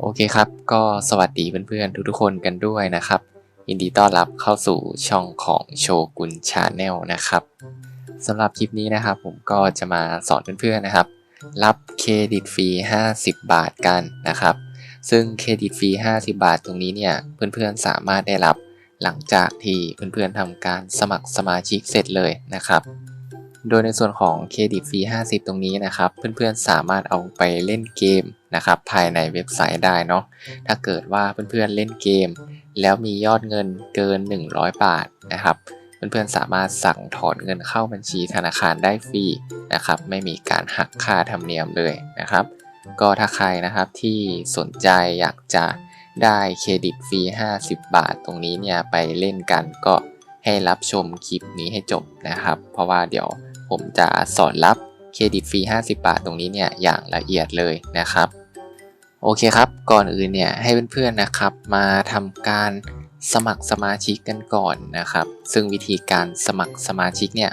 โอเคครับ ก็สวัสดีเพื่อนๆทุกๆคนกันด้วยนะครับ ยินดีต้อนรับเข้าสู่ช่องของโชกุนชาแนลนะครับสำหรับคลิปนี้นะครับผมก็จะมาสอนเพื่อนๆนะครับ รับเครดิตฟรี 50 บาทกันนะครับ ซึ่งเครดิตฟรี 50 บาทตรงนี้เนี่ยเพื่อนๆสามารถได้รับหลังจากที่เพื่อนๆทำการสมัครสมาชิกเสร็จเลยนะครับ โดยในส่วนของเครดิตฟรี 50 ตรงนี้นะครับ เพื่อนๆสามารถเอาไปเล่นเกมนะครับภายในเว็บไซต์ได้เนาะ ถ้าเกิดว่าเพื่อนๆเล่นเกม แล้วมียอดเงินเกิน 100 บาทนะครับเพื่อนๆสามารถสั่งถอนเงินเข้าบัญชีธนาคารได้ฟรีนะครับ ไม่มีการหักค่าธรรมเนียมเลยนะครับ ก็ถ้าใครนะครับที่สนใจอยากจะได้เครดิตฟรี 50 บาท ตรงนี้เนี่ยไปเล่นกันก็ให้รับชมคลิปนี้ให้จบนะครับ เพราะว่าเดี๋ยว ผมจะสอนรับเครดิตฟรี 50 บาทตรงนี้เนี่ยอย่างละเอียดเลยนะครับ โอเคครับ ก่อนอื่นเนี่ยให้เพื่อนๆนะครับ มาทำการสมัครสมาชิกกันก่อนนะครับ ซึ่งวิธีการสมัครสมาชิกเนี่ย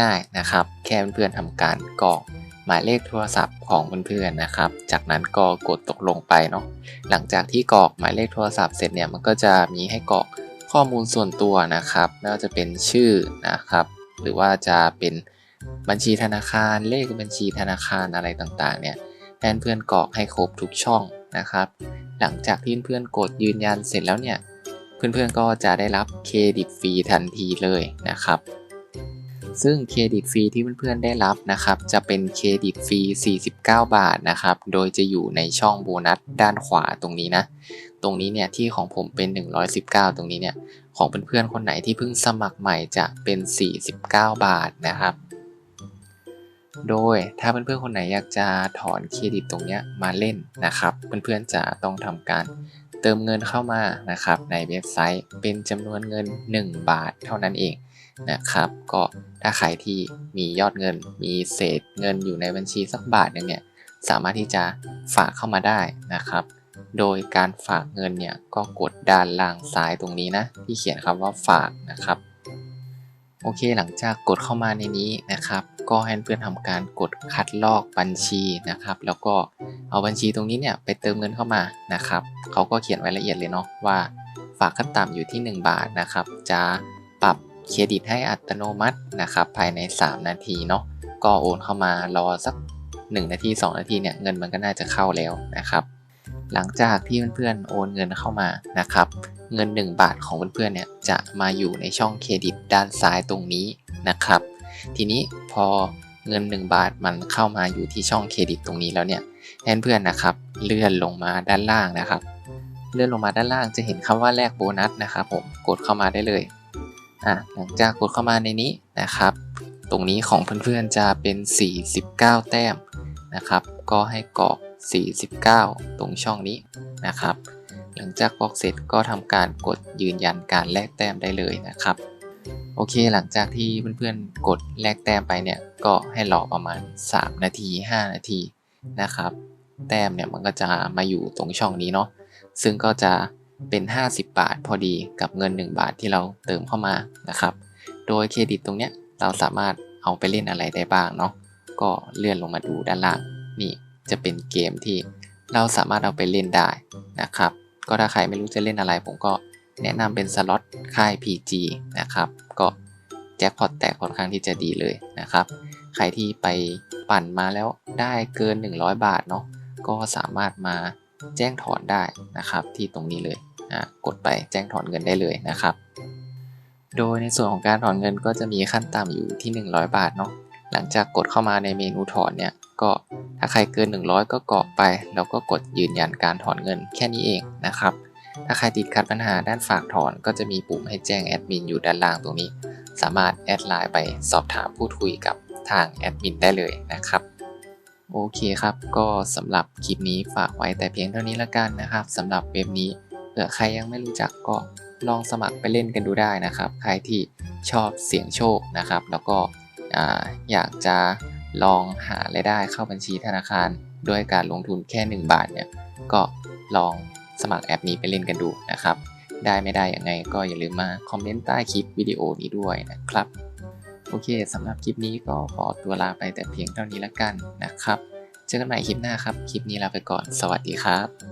ง่ายๆนะครับ แค่เพื่อนๆทำการกรอกหมายเลขโทรศัพท์ของเพื่อนๆนะครับ จากนั้นก็กดตกลงไปเนาะ หลังจากที่กรอกหมายเลขโทรศัพท์เสร็จเนี่ยมันก็จะมีให้กรอกข้อมูลส่วนตัวนะครับไม่ว่าจะเป็นชื่อนะครับ หรือว่าจะเป็น บัญชีธนาคารเลขบัญชีธนาคารอะไรต่างๆ เนี่ยให้เพื่อนกรอกให้ครบทุกช่องนะครับ หลังจากที่เพื่อนกดยืนยันเสร็จแล้วเนี่ย เพื่อนๆก็จะได้รับเครดิตฟรีทันทีเลยนะครับ ซึ่งเครดิตฟรีที่เพื่อนๆได้รับนะครับ จะเป็นเครดิตฟรี49 บาทนะครับ โดยจะอยู่ในช่องโบนัสด้านขวาตรงนี้นะ ตรงนี้เนี่ยที่ของผมเป็น 119 ตรงนี้เนี่ยของเพื่อนๆคนไหนที่เพิ่งสมัครใหม่จะเป็น 49 บาทนะครับ โดยถ้าเพื่อนๆคนไหนอยากจะถอนเครดิตตรงนี้มาเล่นนะครับ เพื่อนๆจะต้องทำการเติมเงินเข้ามานะครับในเว็บไซต์เป็นจำนวนเงิน 1 บาทเท่านั้นเองนะครับ ก็ถ้าใครที่มียอดเงิน มีเศษเงินอยู่ในบัญชีสักบาทหนึงเนี่ยสามารถที่จะฝากเข้ามาได้นะครับ โดยการฝากเงินเนี่ยก็กดด้านล่างซ้ายตรงนี้นะที่เขียนคำว่าฝากนะครับ โอเคหลังจากกดเข้ามาในนี้นะครับ ก็ให้เพื่อนทำการกดคัดลอกบัญชีนะครับ แล้วก็เอาบัญชีตรงนี้เนี่ยไปเติมเงินเข้ามานะครับเขาก็เขียนไว้ละเอียดเลยเนาะว่าฝากขั้นต่ำอยู่ที่ 1 บาทนะครับ จะปรับเครดิตให้อัตโนมัตินะครับภายใน 3 นาทีเนาะก็โอนเข้ามารอสัก 1 นาที 2 นาทีเนี่ยเงินมันก็น่าจะเข้าแล้วนะครับ หลังจากที่เพื่อนๆโอนเงินเข้ามานะครับเงิน 1 บาทของเพื่อนๆเนี่ยจะมาอยู่ในช่องเครดิตด้านซ้ายตรงนี้นะครับ ทีนี้พอเงิน 1 บาทมันเข้ามาอยู่ที่ช่องเครดิตตรงนี้แล้วเนี่ยเพื่อนๆนะครับ เลื่อนลงมาด้านล่างนะครับ เลื่อนลงมาด้านล่างจะเห็นคำว่าแลกโบนัสนะครับผมกดเข้ามาได้เลยอะหลังจากกดเข้ามาในนี้นะครับ ตรงนี้ของเพื่อนๆจะเป็น 49 แต้มนะครับ ก็ให้กรอก 49 ตรงช่องนี้นะครับ หลังจากกรอกเสร็จก็ทำการกดยืนยันการแลกแต้มได้เลยนะครับ โอเคหลังจากที่เพื่อนๆกดแลกแต้มไปเนี่ยก็ให้รอประมาณ 3 นาที 5 นาทีนะครับ แต้มเนี่ยมันก็จะมาอยู่ตรงช่องนี้เนาะซึ่งก็จะเป็น 50 บาทพอดีกับเงิน 1 บาทที่เราเติมเข้ามานะครับ โดยเครดิตตรงเนี้ยเราสามารถเอาไปเล่นอะไรได้บ้างเนาะก็เลื่อนลงมาดูด้านล่างนี่จะเป็นเกมที่เราสามารถเอาไปเล่นได้นะครับ ก็ถ้าใครไม่รู้จะเล่นอะไรผมก็แนะนำเป็นสล็อตค่าย PG นะครับ ก็แจ็คพอตแตกค่อนข้างที่จะดีเลยนะครับ ใครที่ไปปั่นมาแล้วได้เกิน 100 บาทเนาะก็สามารถมาแจ้งถอนได้นะครับ ที่ตรงนี้เลยนะกดไปแจ้งถอนเงินได้เลยนะครับ โดยในส่วนของการถอนเงินก็จะมีขั้นต่ำอยู่ที่ 100 บาทเนาะหลังจากกดเข้ามาในเมนูถอนเนี่ยก็ถ้าใครเกิน 100 ก็กรอกไป แล้วก็กดยืนยันการถอนเงินแค่นี้เองนะครับ ถ้าใครติดขัดปัญหาด้านฝากถอน ก็จะมีปุ่มให้แจ้งแอดมินอยู่ด้านล่างตรงนี้ สามารถแอดไลน์ไปสอบถามพูดคุยกับทางแอดมินได้เลยนะครับ โอเคครับ ก็สำหรับคลิปนี้ฝากไว้แต่เพียงเท่านี้ละกันนะครับสำหรับเว็บนี้เผื่อใครยังไม่รู้จักก็ลองสมัครไปเล่นกันดูได้นะครับ ใครที่ชอบเสี่ยงโชคนะครับ แล้วก็อ่าอยากจะลองหารายได้เข้าบัญชีธนาคาร ด้วยการลงทุนแค่ 1 บาทเนี่ยก็ลอง สมัครแอปนี้ไปเล่นกันดูนะครับ ได้ไม่ได้ยังไงก็อย่าลืมมาคอมเมนต์ใต้คลิปวิดีโอนี้ด้วยนะครับ โอเคสำหรับคลิปนี้ก็ขอตัวลาไปแต่เพียงเท่านี้ละกันนะครับ เจอกันใหม่คลิปหน้าครับ คลิปนี้ลาไปก่อน สวัสดีครับ